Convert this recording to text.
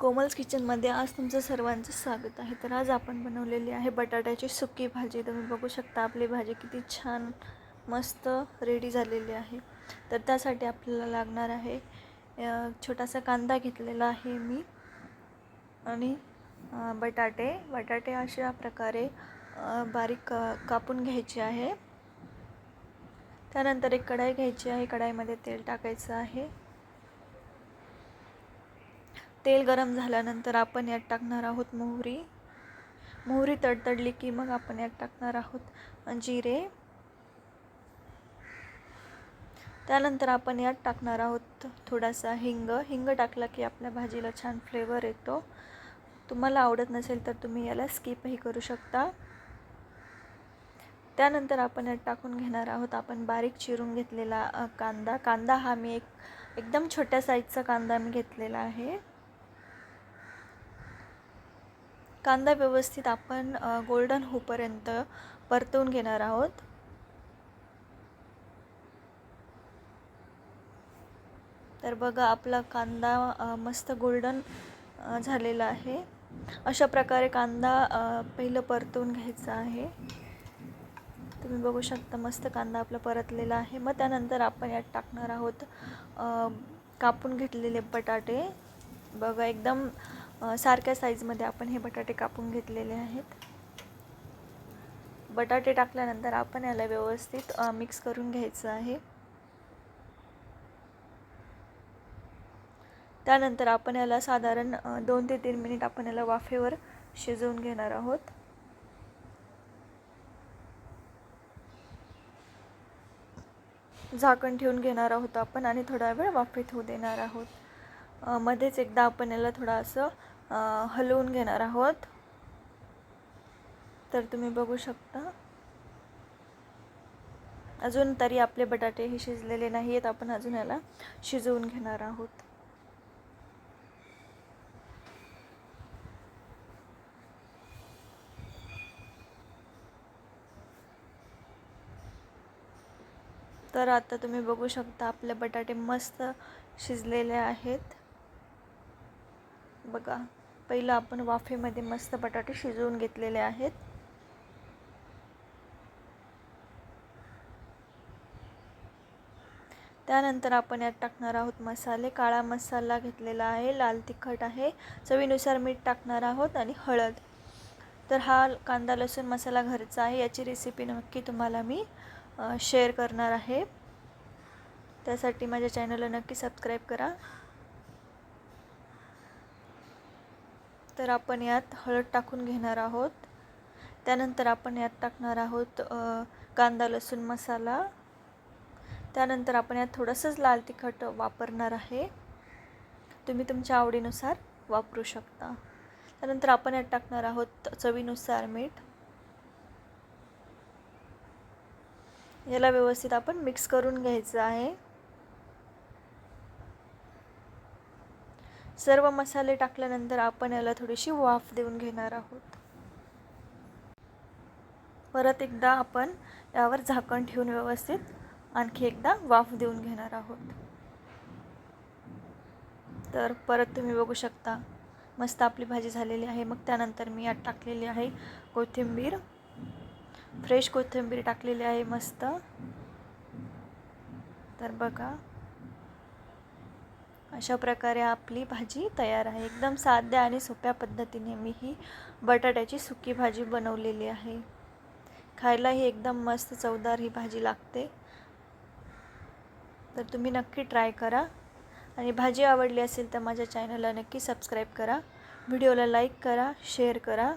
कोमल्स किचनमध्ये आज तुमचं सर्वांचं स्वागत आहे. तर आज आपण बनवलेली आहे बटाट्याची सुकी भाजी. तुम्ही बघू शकता आपली भाजी किती छान मस्त रेडी झालेली आहे. तर त्यासाठी आपल्याला लागणार आहे छोटासा कांदा घेतलेला आहे मी आणि बटाटे. बटाटे अशा प्रकारे बारीक कापून घ्यायचे आहे. त्यानंतर एक कढाई घ्यायची आहे. कढाईमध्ये तेल टाकायचं आहे. तेल गरम झाल्यानंतर आपण यात टाकणार आहोत मोहरी. मोहरी तडतडली की मग आपण यात टाकणार आहोत जिरे. त्यानंतर आपण यात टाकणार आहोत थोडासा हिंग. हिंग टाकला की आपल्या भाजीला छान फ्लेवर येतो. तुम्हाला आवडत नसेल तर तुम्ही याला स्किपही करू शकता. त्यानंतर आपण यात टाकून घेणार आहोत आपण बारीक चिरून घेतलेला कांदा. कांदा हा मी एक एकदम छोट्या साईजचा कांदा मी घेतलेला आहे. कांदा व्यवस्थित आपण गोल्डन होपर्यंत परतवून घेणार आहोत. तर बघा आपला कांदा मस्त गोल्डन झालेला आहे. अशा प्रकारे कांदा पहिलं परतवून घ्यायचा आहे. तुम्ही बघू शकता मस्त कांदा आपला परतलेला आहे. मग त्यानंतर आपण यात टाकणार आहोत कापून घेतलेले बटाटे. बघा एकदम सारख्या साईजमध्ये आपण हे बटाटे कापून घेतलेले आहेत. बटाटे टाकल्यानंतर आपण याला व्यवस्थित मिक्स करून घ्यायचं आहे. त्यानंतर आपण याला साधारण दोन ते तीन मिनिट आपण याला वाफेवर शिजवून घेणार आहोत. झाकण ठेवून घेणार आहोत आपण आणि थोडा वेळ वाफेत होऊ देणार आहोत. मध्येच एकदा आपण याला थोडं असं हलवून घेणार आहोत. तर तुम्ही बघू शकता. अजून तरी आपले बटाटे हे शिजलेले नाही आहेत आपण अजून याला शिजवून घेणार आहोत. तर आता तुम्ही बघू शकता आपले बटाटे मस्त शिजलेले आहेत. बघा. पहिलं आपण वाफेमध्ये मस्त बटाटे शिजवून घेतलेले आहेत. त्यानंतर आपण यात टाकणार आहोत मसाले. काळा मसाला घेतलेला आहे लाल तिखट आहे चवीनुसार मीठ टाकणार आहोत आणि हळद. तर हा कांदा लसूण मसाला घरचा आहे याची रेसिपी नक्की तुम्हाला मी शेअर करणार आहे. त्यासाठी माझ्या चॅनलला नक्की सबस्क्राईब करा. तर आपण यात हळद टाकून घेणार आहोत. त्यानंतर आपण यात टाकणार आहोत कांदा लसूण मसाला. त्यानंतर आपण यात थोडंसंच लाल तिखट वापरणार आहे. तुम्ही तुमच्या आवडीनुसार वापरू शकता. त्यानंतर आपण यात टाकणार आहोत चवीनुसार मीठ. याला व्यवस्थित आपण मिक्स करून घ्यायचं आहे. सर्व मसाले टाकल्यानंतर आपण याला थोडीशी वाफ देऊन घेणार आहोत. परत एकदा आपण यावर झाकण ठेवून व्यवस्थित आणखी एकदा वाफ देऊन घेणार आहोत. तर परत तुम्ही बघू शकता मस्त आपली भाजी झालेली आहे. मग त्यानंतर मी यात टाकलेली आहे कोथिंबीर. फ्रेश कोथिंबीर टाकलेली आहे मस्त. तर बघा अशा प्रकारे आपली भाजी तयार आहे. एकदम साध्या आणि सोप्या पद्धतीने मी ही बटाट्याची सुकी भाजी बनवलेली आहे. खायलाही एकदम मस्त चवदार ही भाजी लागते. तर तुम्ही नक्की ट्राय करा. आणि भाजी आवडली असेल तर माझ्या चॅनलला नक्की सबस्क्राईब करा. व्हिडिओला लाईक करा शेअर करा.